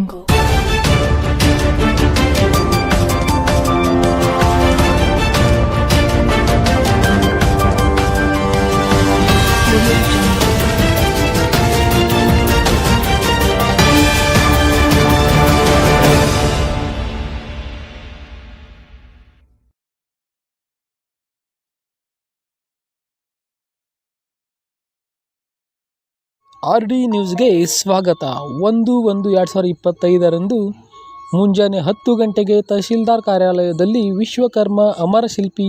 jungle. R D ನ್ಯೂಸ್ಗೆ ಸ್ವಾಗತ. ಒಂದು ಒಂದು ಎರಡು ಸಾವಿರದ ಇಪ್ಪತ್ತೈದರಂದು ಮುಂಜಾನೆ ಹತ್ತು ಗಂಟೆಗೆ ತಹಶೀಲ್ದಾರ್ ಕಾರ್ಯಾಲಯದಲ್ಲಿ ವಿಶ್ವಕರ್ಮ ಅಮರ ಶಿಲ್ಪಿ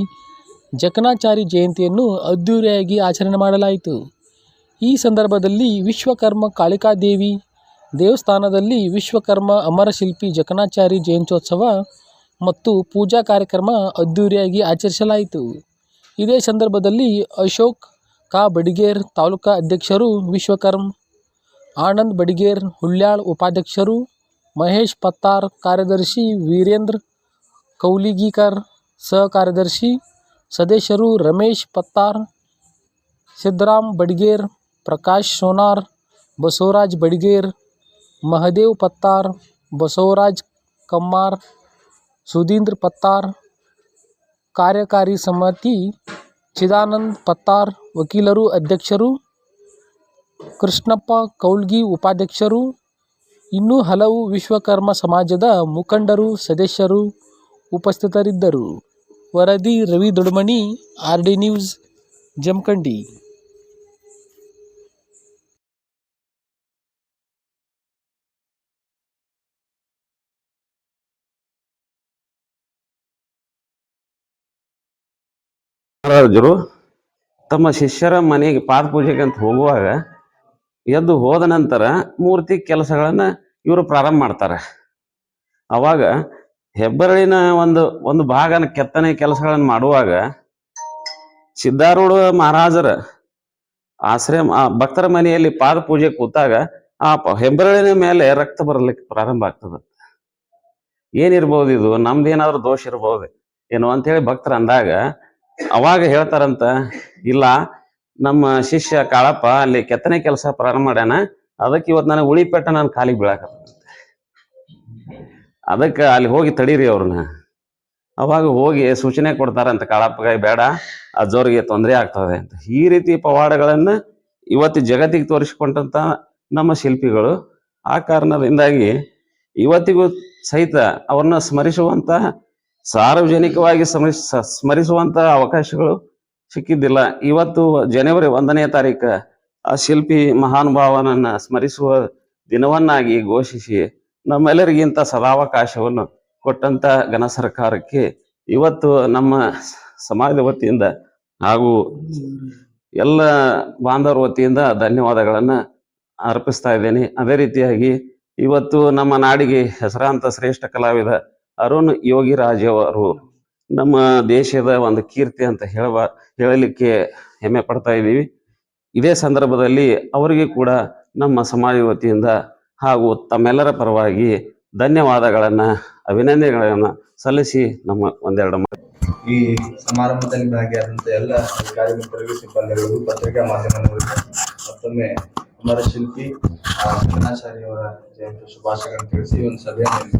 ಜಕಣಾಚಾರಿ ಜಯಂತಿಯನ್ನು ಅದ್ಧೂರಿಯಾಗಿ ಆಚರಣೆ ಮಾಡಲಾಯಿತು. ಈ ಸಂದರ್ಭದಲ್ಲಿ ವಿಶ್ವಕರ್ಮ ಕಾಳಿಕಾದೇವಿ ದೇವಸ್ಥಾನದಲ್ಲಿ ವಿಶ್ವಕರ್ಮ ಅಮರ ಶಿಲ್ಪಿ ಜಕಣಾಚಾರಿ ಜಯಂತ್ಯೋತ್ಸವ ಮತ್ತು ಪೂಜಾ ಕಾರ್ಯಕ್ರಮ ಅದ್ಧೂರಿಯಾಗಿ ಆಚರಿಸಲಾಯಿತು. ಇದೇ ಸಂದರ್ಭದಲ್ಲಿ ಅಶೋಕ್ ಕಾ ಬಡಿಗೇರ್ ತಾಲೂಕಾ ಅಧ್ಯಕ್ಷರು ವಿಶ್ವಕರ್ಮ್ ಆನಂದ್ ಬಡಿಗೇರ್ ಹುಲ್ಯಾಳ್ ಉಪಾಧ್ಯಕ್ಷರು ಮಹೇಶ್ ಪತ್ತಾರ್ ಕಾರ್ಯದರ್ಶಿ ವೀರೇಂದ್ರ ಕೌಲಿಗೀಕರ್ ಸಹ ಕಾರ್ಯದರ್ಶಿ ಸದಸ್ಯರು ರಮೇಶ್ ಪತ್ತಾರ್ ಸಿದ್ದರಾಮ್ ಬಡಿಗೇರ್ ಪ್ರಕಾಶ್ ಸೋನಾರ್ ಬಸವರಾಜ್ ಬಡಿಗೇರ್ ಮಹದೇವ್ ಪತ್ತಾರ್ ಬಸವರಾಜ್ ಕಮ್ಮಾರ್ ಸುಧೀಂದ್ರ ಪತ್ತಾರ್ ಕಾರ್ಯಕಾರಿ ಸಮಿತಿ ಚಿದಾನಂದ್ ಪತ್ತಾರ್ ವಕೀಲರು, ಅಧ್ಯಕ್ಷರು, ಕೃಷ್ಣಪ್ಪ ಕೌಲ್ಗಿ ಉಪಾಧ್ಯಕ್ಷರು, ಇನ್ನೂ ಹಲವು ವಿಶ್ವಕರ್ಮ ಸಮಾಜದ ಮುಖಂಡರು, ಸದಸ್ಯರು ಉಪಸ್ಥಿತರಿದ್ದರು. ವರದಿ Ravi Dodmani R D news, Jamkhandi. ಮಹಾರಾಜರು ತಮ್ಮ ಶಿಷ್ಯರ ಮನೆಗೆ ಪಾದ ಪೂಜೆಗೆ ಅಂತ ಹೋಗುವಾಗ ಎದ್ದು ಹೋದ ನಂತರ ಮೂರ್ತಿ ಕೆಲಸಗಳನ್ನ ಇವರು ಪ್ರಾರಂಭ ಮಾಡ್ತಾರೆ. ಅವಾಗ ಹೆಬ್ಬರಳಿನ ಒಂದು ಒಂದು ಭಾಗನ ಕೆತ್ತನೆ ಕೆಲಸಗಳನ್ನು ಮಾಡುವಾಗ ಸಿದ್ಧಾರೂಢ ಮಹಾರಾಜರ ಆಶ್ರಯ ಭಕ್ತರ ಮನೆಯಲ್ಲಿ ಪಾದ ಪೂಜೆ ಕೂತಾಗ ಆ ಹೆಬ್ಬರಳಿನ ಮೇಲೆ ರಕ್ತ ಬರಲಿಕ್ಕೆ ಪ್ರಾರಂಭ ಆಗ್ತದೆ. ಏನಿರ್ಬೋದು ಇದು? ನಮ್ದೇನಾದ್ರೂ ದೋಷ ಇರ್ಬೋದು. ಏನು ಅಂತೇಳಿ ಭಕ್ತರು ಅಂದಾಗ ಅವಾಗ ಹೇಳ್ತಾರಂತ, ಇಲ್ಲ, ನಮ್ಮ ಶಿಷ್ಯ ಕಾಳಪ್ಪ ಅಲ್ಲಿ ಕೆತ್ತನೆ ಕೆಲಸ ಪ್ರಾರಂಭ ಮಾಡ್ಯಾನ, ಅದಕ್ಕೆ ಇವತ್ತು ನನಗೆ ಉಳಿಪೆಟ್ಟ ನಾನು ಕಾಲಿಗೆ ಬೀಳಾಕ ಅದಕ್ಕೆ ಅಲ್ಲಿ ಹೋಗಿ ತಡೀರಿ ಅವ್ರನ್ನ. ಅವಾಗ ಹೋಗಿ ಸೂಚನೆ ಕೊಡ್ತಾರಂತ ಕಾಳಪ್ಪಗ ಬೇಡ ಅಜ್ಜೋರಿಗೆ ತೊಂದರೆ ಆಗ್ತದೆ ಅಂತ. ಈ ರೀತಿ ಪವಾಡಗಳನ್ನ ಇವತ್ತು ಜಗತ್ತಿಗೆ ತೋರಿಸಿಕೊಂಡಂತ ನಮ್ಮ ಶಿಲ್ಪಿಗಳು, ಆ ಕಾರಣದಿಂದಾಗಿ ಇವತ್ತಿಗೂ ಸಹಿತ ಅವ್ರನ್ನ ಸ್ಮರಿಸುವಂತ ಸಾರ್ವಜನಿಕವಾಗಿ ಸ್ಮರಿಸ, ಸ್ಮರಿಸುವಂತ ಅವಕಾಶಗಳು ಸಿಕ್ಕಿದ್ದಿಲ್ಲ. ಇವತ್ತು ಜನವರಿ ಒಂದನೇ ತಾರೀಕು ಆ ಶಿಲ್ಪಿ ಮಹಾನುಭಾವನನ್ನ ಸ್ಮರಿಸುವ ದಿನವನ್ನಾಗಿ ಘೋಷಿಸಿ ನಮ್ಮೆಲ್ಲರಿಗಿಂತ ಸದಾವಕಾಶವನ್ನು ಕೊಟ್ಟಂತ ಘನ ಸರ್ಕಾರಕ್ಕೆ ಇವತ್ತು ನಮ್ಮ ಸಮಾಜದ ವತಿಯಿಂದ ಹಾಗೂ ಎಲ್ಲ ಬಾಂಧವರ ವತಿಯಿಂದ ಧನ್ಯವಾದಗಳನ್ನ ಅರ್ಪಿಸ್ತಾ ಇದ್ದೇನೆ. ಅದೇ ರೀತಿಯಾಗಿ ಇವತ್ತು ನಮ್ಮ ನಾಡಿಗೆ ಹೆಸರಾಂತ ಶ್ರೇಷ್ಠ ಕಲಾವಿದ ಅರುಣ್ ಯೋಗಿರಾಜವರು ನಮ್ಮ ದೇಶದ ಒಂದು ಕೀರ್ತಿ ಅಂತ ಹೇಳುವ ಹೇಳಲಿಕ್ಕೆ ಹೆಮ್ಮೆ ಪಡ್ತಾ ಇದ್ದೀವಿ. ಇದೇ ಸಂದರ್ಭದಲ್ಲಿ ಅವರಿಗೆ ಕೂಡ ನಮ್ಮ ಸಮಾಜ ವತಿಯಿಂದ ಹಾಗೂ ತಮ್ಮೆಲ್ಲರ ಪರವಾಗಿ ಧನ್ಯವಾದಗಳನ್ನ ಅಭಿನಂದನೆಗಳನ್ನ ಸಲ್ಲಿಸಿ ನಮ್ಮ ಒಂದೆರಡು ಈ ಸಮಾರಂಭದಲ್ಲಿ ಭಾಗಿಯಾದಂತ ಎಲ್ಲ ಅಧಿಕಾರಿ ಮಿತ್ರರಿಗೂ ಸಿಬ್ಬಂದಿಗಳಿಗೂ ಪತ್ರಿಕಾ ಮಾಧ್ಯಮದವರಿಗೂ ಮತ್ತೊಮ್ಮೆ ಅಮರ ಶಿಲ್ಪಿ ಆ, ಕೃಷ್ಣಾಚಾರಿ ಅವರ ಜಯಂತಿ ಶುಭಾಶಯಗಳನ್ನು ತಿಳಿಸಿ ಒಂದು ಸಭೆಯನ್ನು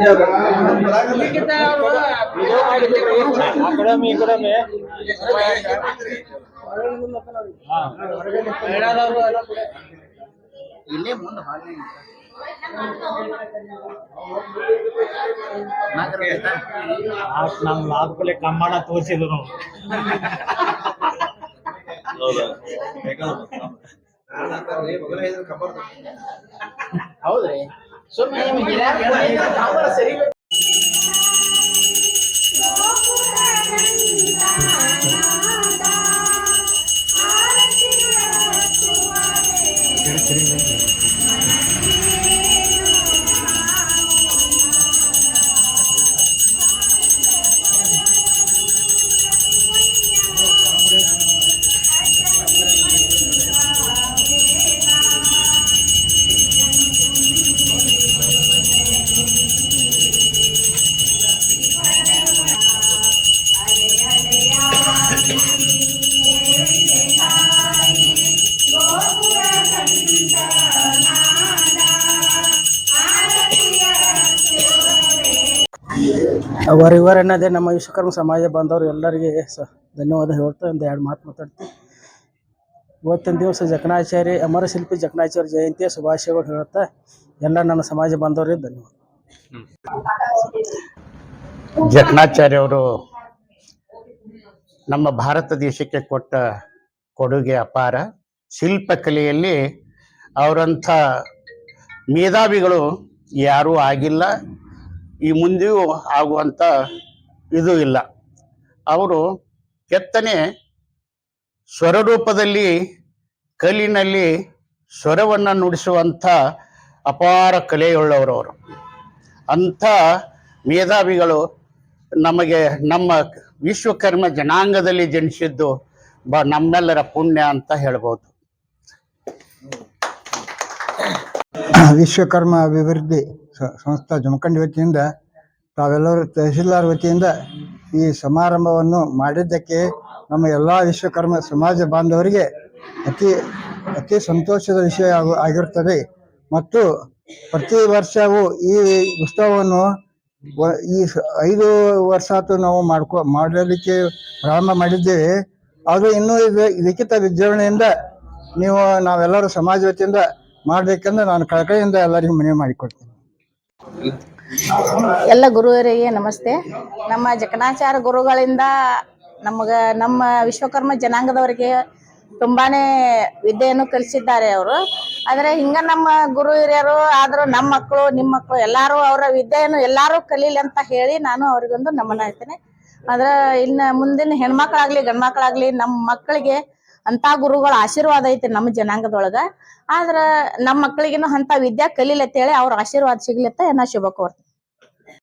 जगनाचर महाराज की ನಮ್ ಲಾಭಕಲೆ ಕಮ್ಮಣ ತೋರಿಸಿದ್ರು ಹೌದ್ರಿ. ಸುಮ್ಮನೆ ಸರಿ ಅವರಿವರ ಅನ್ನೋದೇ ನಮ್ಮ ವಿಶ್ವಕರ್ಮ ಸಮಾಜ ಬಾಂಧವರು ಎಲ್ಲರಿಗೆ ಸ ಧನ್ಯವಾದ ಹೇಳ್ತಾ ಒಂದು ಎರಡು ಮಾತು ಮಾತಾಡ್ತೀವಿ ಇವತ್ತಿನ ದಿವಸ ಜಕಣಾಚಾರ್ಯ ಅಮರ ಶಿಲ್ಪಿ ಜಕಣಾಚಾರ್ಯ ಜಯಂತಿಯ ಶುಭಾಶಯಗಳು ಹೇಳುತ್ತಾ, ಎಲ್ಲ ನನ್ನ ಸಮಾಜ ಬಾಂಧವರಿಗೆ ಧನ್ಯವಾದ. ಜಕಣಾಚಾರ್ಯ ಅವರು ನಮ್ಮ ಭಾರತ ದೇಶಕ್ಕೆ ಕೊಟ್ಟ ಕೊಡುಗೆ ಅಪಾರ. ಶಿಲ್ಪಕಲೆಯಲ್ಲಿ ಅವರಂಥ ಮೇಧಾವಿಗಳು ಯಾರೂ ಆಗಿಲ್ಲ. ಈ ಮುಂದೆಯೂ ಆಗುವಂಥ ಇದು ಇಲ್ಲ. ಅವರು ಕೆತ್ತನೆ ಸ್ವರರೂಪದಲ್ಲಿ ಕಲ್ಲಿನಲ್ಲಿ ಸ್ವರವನ್ನು ನುಡಿಸುವಂಥ ಅಪಾರ ಕಲೆಯುಳ್ಳವರವರು. ಅಂಥ ಮೇಧಾವಿಗಳು ನಮಗೆ ನಮ್ಮ ವಿಶ್ವಕರ್ಮ ಜನಾಂಗದಲ್ಲಿ ಜನಿಸಿದ್ದು ಬ ನಮ್ಮೆಲ್ಲರ ಪುಣ್ಯ ಅಂತ ಹೇಳ್ಬೋದು. ವಿಶ್ವಕರ್ಮ ಅಭಿವೃದ್ಧಿ ಸಂಸ್ಥಾ ಜಮಖಂಡಿ ವತಿಯಿಂದ ತಾವೆಲ್ಲರೂ ತಹಸೀಲ್ದಾರ್ ವತಿಯಿಂದ ಈ ಸಮಾರಂಭವನ್ನು ಮಾಡಿದ್ದಕ್ಕೆ ನಮ್ಮ ಎಲ್ಲ ವಿಶ್ವಕರ್ಮ ಸಮಾಜ ಬಾಂಧವರಿಗೆ ಅತಿ ಅತಿ ಸಂತೋಷದ ವಿಷಯ ಆಗು- ಆಗಿರುತ್ತದೆ. ಮತ್ತು ಪ್ರತಿ ವರ್ಷವೂ ಈ ಉತ್ಸವವನ್ನು ಈ ಐದು ವರ್ಷ ನಾವು ಮಾಡ್ಕೊ, ಮಾಡಲಿಕ್ಕೆ ಪ್ರಾರಂಭ ಮಾಡಿದ್ದೇವೆ. ಅದು ಇನ್ನೂ ಇದು ಲಿಖಿತ ವಿಜೃಂಭಣೆಯಿಂದ ನೀವು ನಾವೆಲ್ಲರೂ ಸಮಾಜ ವತಿಯಿಂದ ಮಾಡಬೇಕೆಂದು ನಾನು ಕಳಕಳಿಯಿಂದ ಎಲ್ಲರಿಗೂ ಮನವಿ ಮಾಡಿಕೊಡ್ತೀನಿ. ಎಲ್ಲ ಗುರುವರಿಗೆ ನಮಸ್ತೆ. ನಮ್ಮ ಜಕಣಾಚಾರ ಗುರುಗಳಿಂದ ನಮಗೆ, ನಮ್ಮ ವಿಶ್ವಕರ್ಮ ಜನಾಂಗದವರಿಗೆ ತುಂಬಾನೇ ವಿದ್ಯೆಯನ್ನು ಕಲಿಸಿದ್ದಾರೆ ಅವರು. ಆದ್ರೆ ಹಿಂಗ ನಮ್ಮ ಗುರು ಹಿರಿಯರು, ಆದರೂ ನಮ್ಮ ಮಕ್ಕಳು, ನಿಮ್ಮ ಮಕ್ಕಳು ಎಲ್ಲರೂ ಅವರ ವಿದ್ಯೆಯನ್ನು ಎಲ್ಲರೂ ಕಲೀಲಿ ಅಂತ ಹೇಳಿ ನಾನು ಅವ್ರಿಗೊಂದು ನಮನ ಹೇಳ್ತೇನೆ. ಆದ್ರ ಇನ್ನು ಮುಂದಿನ ಹೆಣ್ಮಕ್ಳಾಗ್ಲಿ ಗಂಡ್ಮಕ್ಳಾಗ್ಲಿ ನಮ್ಮ ಮಕ್ಕಳಿಗೆ ಅಂತ ಗುರುಗಳ ಆಶೀರ್ವಾದ ಐತೆ ನಮ್ಮ ಜನಾಂಗದೊಳಗ. ಆದ್ರ ನಮ್ಮ ಮಕ್ಕಳಿಗೇನು ಅಂತ ವಿದ್ಯಾ ಕಲಿಲತ್ತೇಳಿ ಅವ್ರ ಆಶೀರ್ವಾದ ಸಿಗ್ಲಿ ಅಂತ ನಾ ಶುಭ ಕೋರ್ತೇನೆ